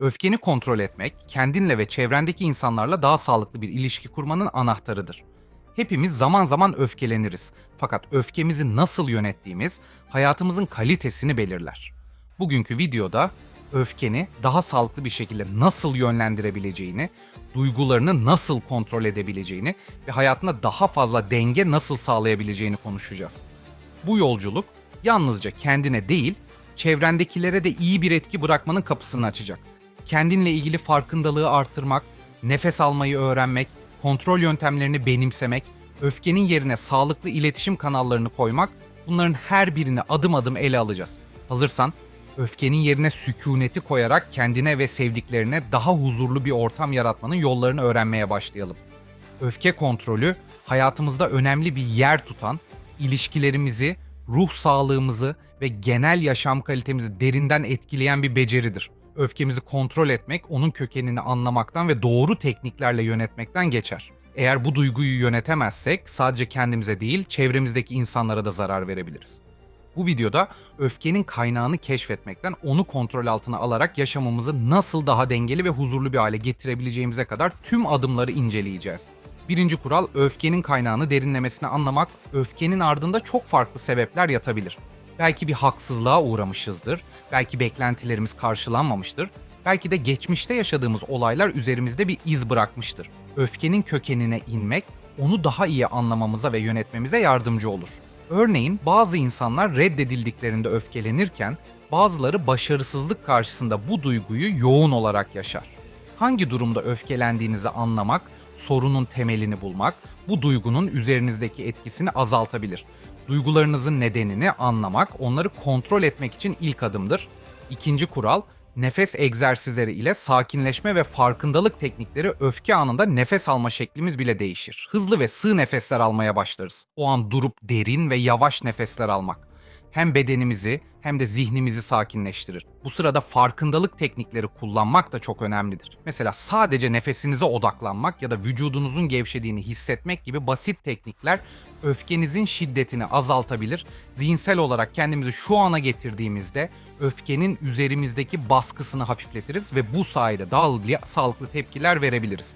Öfkeni kontrol etmek, kendinle ve çevrendeki insanlarla daha sağlıklı bir ilişki kurmanın anahtarıdır. Hepimiz zaman zaman öfkeleniriz. Fakat öfkemizi nasıl yönettiğimiz hayatımızın kalitesini belirler. Bugünkü videoda öfkeni daha sağlıklı bir şekilde nasıl yönlendirebileceğini, duygularını nasıl kontrol edebileceğini ve hayatına daha fazla denge nasıl sağlayabileceğini konuşacağız. Bu yolculuk yalnızca kendine değil, çevrendekilere de iyi bir etki bırakmanın kapısını açacak. Kendinle ilgili farkındalığı artırmak, nefes almayı öğrenmek, kontrol yöntemlerini benimsemek, öfkenin yerine sağlıklı iletişim kanallarını koymak, bunların her birini adım adım ele alacağız. Hazırsan öfkenin yerine sükuneti koyarak kendine ve sevdiklerine daha huzurlu bir ortam yaratmanın yollarını öğrenmeye başlayalım. Öfke kontrolü hayatımızda önemli bir yer tutan, ilişkilerimizi, ruh sağlığımızı ve genel yaşam kalitemizi derinden etkileyen bir beceridir. Öfkemizi kontrol etmek, onun kökenini anlamaktan ve doğru tekniklerle yönetmekten geçer. Eğer bu duyguyu yönetemezsek sadece kendimize değil, çevremizdeki insanlara da zarar verebiliriz. Bu videoda öfkenin kaynağını keşfetmekten onu kontrol altına alarak yaşamımızı nasıl daha dengeli ve huzurlu bir hale getirebileceğimize kadar tüm adımları inceleyeceğiz. Birinci kural öfkenin kaynağını derinlemesine anlamak, öfkenin ardında çok farklı sebepler yatabilir. Belki bir haksızlığa uğramışızdır, belki beklentilerimiz karşılanmamıştır, belki de geçmişte yaşadığımız olaylar üzerimizde bir iz bırakmıştır. Öfkenin kökenine inmek, onu daha iyi anlamamıza ve yönetmemize yardımcı olur. Örneğin bazı insanlar reddedildiklerinde öfkelenirken bazıları başarısızlık karşısında bu duyguyu yoğun olarak yaşar. Hangi durumda öfkelendiğinizi anlamak, sorunun temelini bulmak bu duygunun üzerinizdeki etkisini azaltabilir. Duygularınızın nedenini anlamak, onları kontrol etmek için ilk adımdır. İkinci kural, nefes egzersizleri ile sakinleşme ve farkındalık teknikleri öfke anında nefes alma şeklimiz bile değişir. Hızlı ve sığ nefesler almaya başlarız. O an durup derin ve yavaş nefesler almak hem bedenimizi hem de zihnimizi sakinleştirir. Bu sırada farkındalık teknikleri kullanmak da çok önemlidir. Mesela sadece nefesinize odaklanmak ya da vücudunuzun gevşediğini hissetmek gibi basit teknikler öfkenizin şiddetini azaltabilir. Zihinsel olarak kendimizi şu ana getirdiğimizde öfkenin üzerimizdeki baskısını hafifletiriz ve bu sayede daha sağlıklı tepkiler verebiliriz.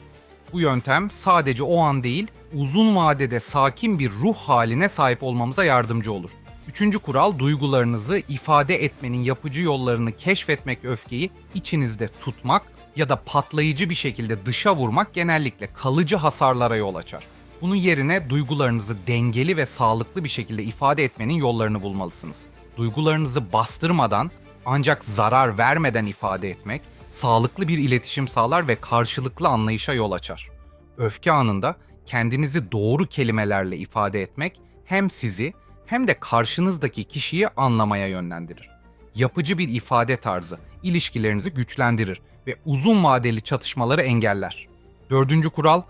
Bu yöntem sadece o an değil, uzun vadede sakin bir ruh haline sahip olmamıza yardımcı olur. Üçüncü kural duygularınızı ifade etmenin yapıcı yollarını keşfetmek öfkeyi içinizde tutmak ya da patlayıcı bir şekilde dışa vurmak genellikle kalıcı hasarlara yol açar. Bunun yerine duygularınızı dengeli ve sağlıklı bir şekilde ifade etmenin yollarını bulmalısınız. Duygularınızı bastırmadan ancak zarar vermeden ifade etmek sağlıklı bir iletişim sağlar ve karşılıklı anlayışa yol açar. Öfke anında kendinizi doğru kelimelerle ifade etmek hem sizi hem de karşınızdaki kişiyi anlamaya yönlendirir. Yapıcı bir ifade tarzı ilişkilerinizi güçlendirir ve uzun vadeli çatışmaları engeller. Dördüncü kural,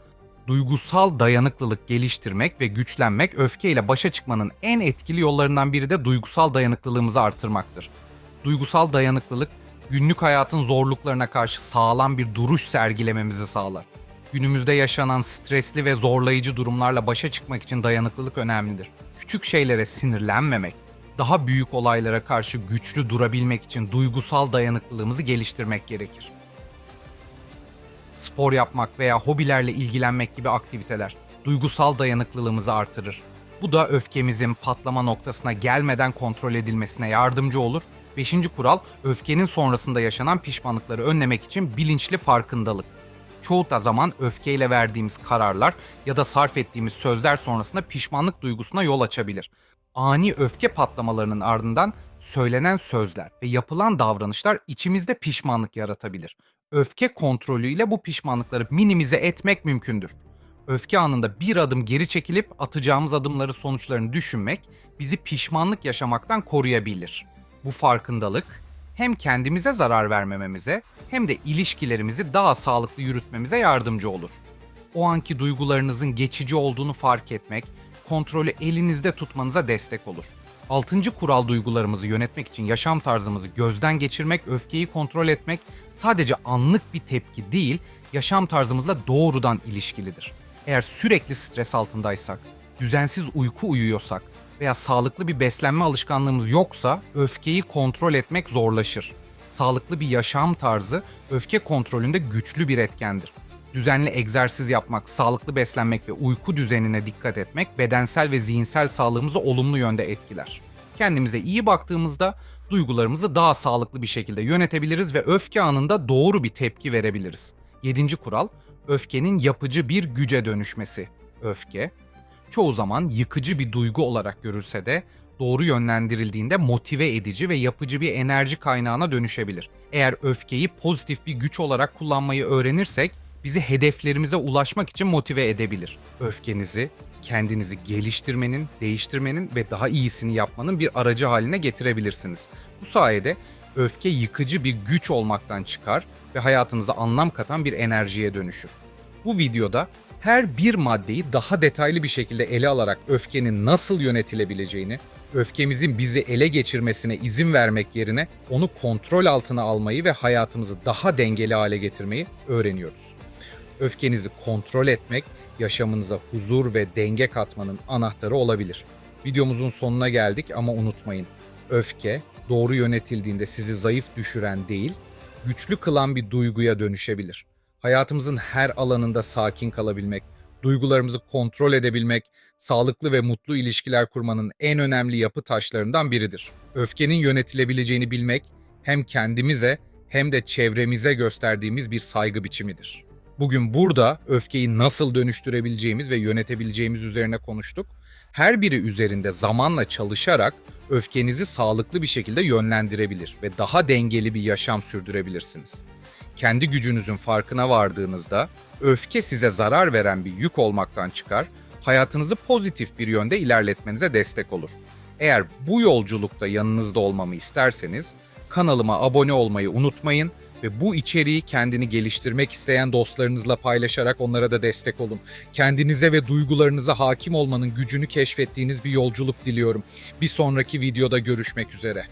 duygusal dayanıklılık geliştirmek ve güçlenmek öfkeyle başa çıkmanın en etkili yollarından biri de duygusal dayanıklılığımızı artırmaktır. Duygusal dayanıklılık günlük hayatın zorluklarına karşı sağlam bir duruş sergilememizi sağlar. Günümüzde yaşanan stresli ve zorlayıcı durumlarla başa çıkmak için dayanıklılık önemlidir küçük şeylere sinirlenmemek, daha büyük olaylara karşı güçlü durabilmek için duygusal dayanıklılığımızı geliştirmek gerekir. Spor yapmak veya hobilerle ilgilenmek gibi aktiviteler duygusal dayanıklılığımızı artırır. Bu da öfkemizin patlama noktasına gelmeden kontrol edilmesine yardımcı olur. Beşinci kural, öfkenin sonrasında yaşanan pişmanlıkları önlemek için bilinçli farkındalık çoğu da zaman öfkeyle verdiğimiz kararlar ya da sarf ettiğimiz sözler sonrasında pişmanlık duygusuna yol açabilir. Ani öfke patlamalarının ardından söylenen sözler ve yapılan davranışlar içimizde pişmanlık yaratabilir. Öfke kontrolüyle bu pişmanlıkları minimize etmek mümkündür. Öfke anında bir adım geri çekilip atacağımız adımları sonuçlarını düşünmek bizi pişmanlık yaşamaktan koruyabilir. Bu farkındalık hem kendimize zarar vermememize hem de ilişkilerimizi daha sağlıklı yürütmemize yardımcı olur. O anki duygularınızın geçici olduğunu fark etmek, kontrolü elinizde tutmanıza destek olur. Altıncı kural duygularımızı yönetmek için yaşam tarzımızı gözden geçirmek, öfkeyi kontrol etmek sadece anlık bir tepki değil, yaşam tarzımızla doğrudan ilişkilidir. Eğer sürekli stres altındaysak, düzensiz uyku uyuyorsak veya sağlıklı bir beslenme alışkanlığımız yoksa öfkeyi kontrol etmek zorlaşır. sağlıklı bir yaşam tarzı öfke kontrolünde güçlü bir etkendir. Düzenli egzersiz yapmak, sağlıklı beslenmek ve uyku düzenine dikkat etmek bedensel ve zihinsel sağlığımızı olumlu yönde etkiler. Kendimize iyi baktığımızda duygularımızı daha sağlıklı bir şekilde yönetebiliriz ve öfke anında doğru bir tepki verebiliriz. Yedinci kural, öfkenin yapıcı bir güce dönüşmesi. Öfke, çoğu zaman yıkıcı bir duygu olarak görülse de doğru yönlendirildiğinde motive edici ve yapıcı bir enerji kaynağına dönüşebilir. Eğer öfkeyi pozitif bir güç olarak kullanmayı öğrenirsek bizi hedeflerimize ulaşmak için motive edebilir. Öfkenizi kendinizi geliştirmenin, değiştirmenin ve daha iyisini yapmanın bir aracı haline getirebilirsiniz. Bu sayede öfke yıkıcı bir güç olmaktan çıkar ve hayatınıza anlam katan bir enerjiye dönüşür. Bu videoda her bir maddeyi daha detaylı bir şekilde ele alarak öfkenin nasıl yönetilebileceğini, öfkemizin bizi ele geçirmesine izin vermek yerine onu kontrol altına almayı ve hayatımızı daha dengeli hale getirmeyi öğreniyoruz. Öfkenizi kontrol etmek yaşamınıza huzur ve denge katmanın anahtarı olabilir. Videomuzun sonuna geldik ama unutmayın. Öfke doğru yönetildiğinde sizi zayıf düşüren değil, güçlü kılan bir duyguya dönüşebilir. Hayatımızın her alanında sakin kalabilmek, duygularımızı kontrol edebilmek, sağlıklı ve mutlu ilişkiler kurmanın en önemli yapı taşlarından biridir. Öfkenin yönetilebileceğini bilmek hem kendimize hem de çevremize gösterdiğimiz bir saygı biçimidir. Bugün burada öfkeyi nasıl dönüştürebileceğimiz ve yönetebileceğimiz üzerine konuştuk. Her biri üzerinde zamanla çalışarak öfkenizi sağlıklı bir şekilde yönlendirebilir ve daha dengeli bir yaşam sürdürebilirsiniz. Kendi gücünüzün farkına vardığınızda öfke size zarar veren bir yük olmaktan çıkar, hayatınızı pozitif bir yönde ilerletmenize destek olur. Eğer bu yolculukta yanınızda olmamı isterseniz kanalıma abone olmayı unutmayın ve bu içeriği kendini geliştirmek isteyen dostlarınızla paylaşarak onlara da destek olun. Kendinize ve duygularınıza hakim olmanın gücünü keşfettiğiniz bir yolculuk diliyorum. Bir sonraki videoda görüşmek üzere.